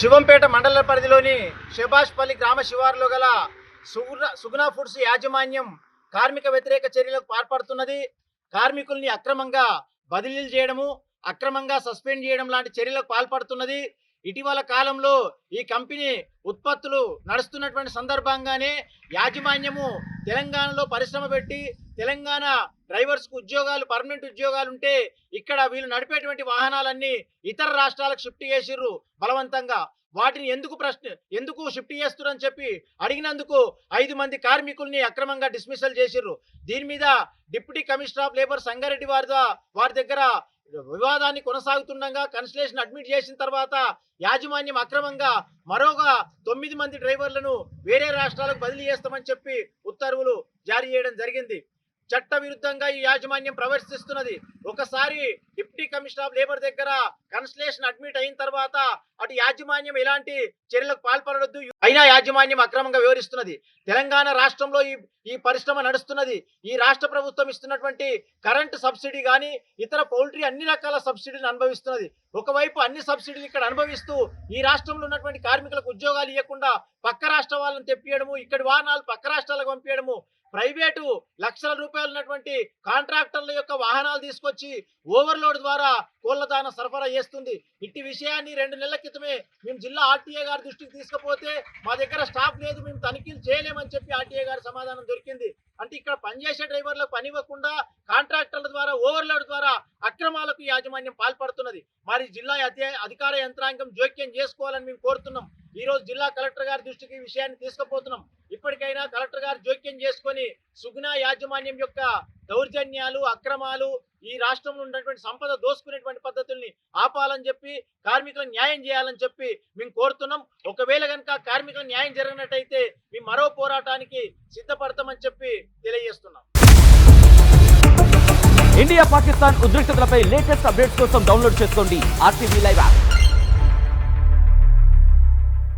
శివంపేట మండల పరిధిలోని షెబాష్పల్లి గ్రామ శివారులో గల సుగుణ సుగుణ ఫుడ్స్ యాజమాన్యం కార్మిక వ్యతిరేక చర్యలకు పాల్పడుతున్నది. కార్మికుల్ని అక్రమంగా బదిలీలు చేయడము అక్రమంగా సస్పెండ్ చేయడం లాంటి చర్యలకు పాల్పడుతున్నది. ఇటీవల కాలంలో ఈ కంపెనీ ఉత్పత్తులు నడుస్తున్నటువంటి సందర్భంగానే యాజమాన్యము తెలంగాణలో పరిశ్రమ పెట్టి తెలంగాణ డ్రైవర్స్కు ఉద్యోగాలు పర్మనెంట్ ఉద్యోగాలు ఉంటే ఇక్కడ వీళ్ళు నడిపేటువంటి వాహనాలన్నీ ఇతర రాష్ట్రాలకు షిఫ్ట్ చేసిర్రు బలవంతంగా. వాటిని ఎందుకు ప్రశ్న ఎందుకు షిఫ్ట్ చేస్తురని చెప్పి అడిగినందుకు ఐదు మంది కార్మికుల్ని అక్రమంగా డిస్మిసల్ చేసిర్రు. దీని మీద deputy commissioner of labour Sangareddy వారి వారి దగ్గర వివాదాన్ని కొనసాగుతుండగా కన్సలేషన్ అడ్మిట్ చేసిన తర్వాత యాజమాన్యం అక్రమంగా మరొక తొమ్మిది మంది డ్రైవర్లను వేరే రాష్ట్రాలకు బదిలీ చేస్తామని చెప్పి ఉత్తర్వులు జారీ చేయడం జరిగింది. చట్ట విరుద్ధంగా ఈ యాజమాన్యం ప్రవర్తిస్తున్నది. ఒకసారి డిప్యూటీ కమిషనర్ ఆఫ్ లేబర్ దగ్గర కన్సలేషన్ అడ్మిట్ అయిన తర్వాత అటు యాజమాన్యం ఎలాంటి చర్యలకు పాల్పడద్దు. అయినా యాజమాన్యం అక్రమంగా వివరిస్తున్నది తెలంగాణ రాష్ట్రంలో ఈ ఈ పరిశ్రమ నడుస్తున్నది. ఈ రాష్ట్ర ప్రభుత్వం ఇస్తున్నటువంటి కరెంటు సబ్సిడీ కానీ ఇతర పౌల్ట్రీ అన్ని రకాల సబ్సిడీని అనుభవిస్తున్నది. ఒకవైపు అన్ని సబ్సిడీలు ఇక్కడ అనుభవిస్తూ ఈ రాష్ట్రంలో ఉన్నటువంటి కార్మికులకు ఉద్యోగాలు ఇవ్వకుండా పక్క రాష్ట్ర వాళ్ళని తెప్పియడము ఇక్కడి వాహనాలు పక్క రాష్ట్రాలకు పంపించడము ప్రైవేటు లక్షల రూపాయలు ఉన్నటువంటి కాంట్రాక్టర్ల యొక్క వాహనాలు తీసుకొచ్చి ఓవర్లోడ్ ద్వారా కోళ్ళ దాన సరఫరా చేస్తుంది. ఇట్టి విషయాన్ని రెండు నెలల క్రితమే మేము జిల్లా ఆర్టీఏ గారి దృష్టికి తీసుకుపోతే మా దగ్గర స్టాఫ్ లేదు మేము తనిఖీలు చేయలేమని చెప్పి ఆర్టీఏ గారి సమాధానం దొరికింది. అంటే ఇక్కడ పనిచేసే డ్రైవర్లకు పని ఇవ్వకుండా కాంట్రాక్టర్ల ద్వారా ఓవర్లోడ్ ద్వారా అక్రమాలకు యాజమాన్యం పాల్పడుతున్నది. మరి జిల్లా అధికార యంత్రాంగం జోక్యం చేసుకోవాలని మేము కోరుతున్నాం. ఈ రోజు జిల్లా కలెక్టర్ గారి దృష్టికి విషయాన్ని తీసుకుపోతున్నాం. ఇప్పటికైనా కలెక్టర్ గారు జోక్యం చేసుకొని సుగుణ యాజమాన్యం యొక్క దౌర్జన్యాలు అక్రమాలు ఈ రాష్ట్రంలో ఉన్నటువంటి సంపద దోసుకునేటువంటి పద్ధతుల్ని ఆపాలని చెప్పి కార్మికులను న్యాయం చేయాలని చెప్పి మేము కోరుతున్నాం. ఒకవేళ కనుక కార్మికులకు న్యాయం జరిగినట్టయితే మేము మరో పోరాటానికి సిద్ధపడతామని చెప్పి తెలియజేస్తున్నాం. ఇండియా పాకిస్తాన్ ఉద్రిక్తతలపై లేటెస్ట్ అప్డేట్స్ కోసం డౌన్లోడ్ చేసుకోండి ఆర్టీవీ లైవ్ యాప్.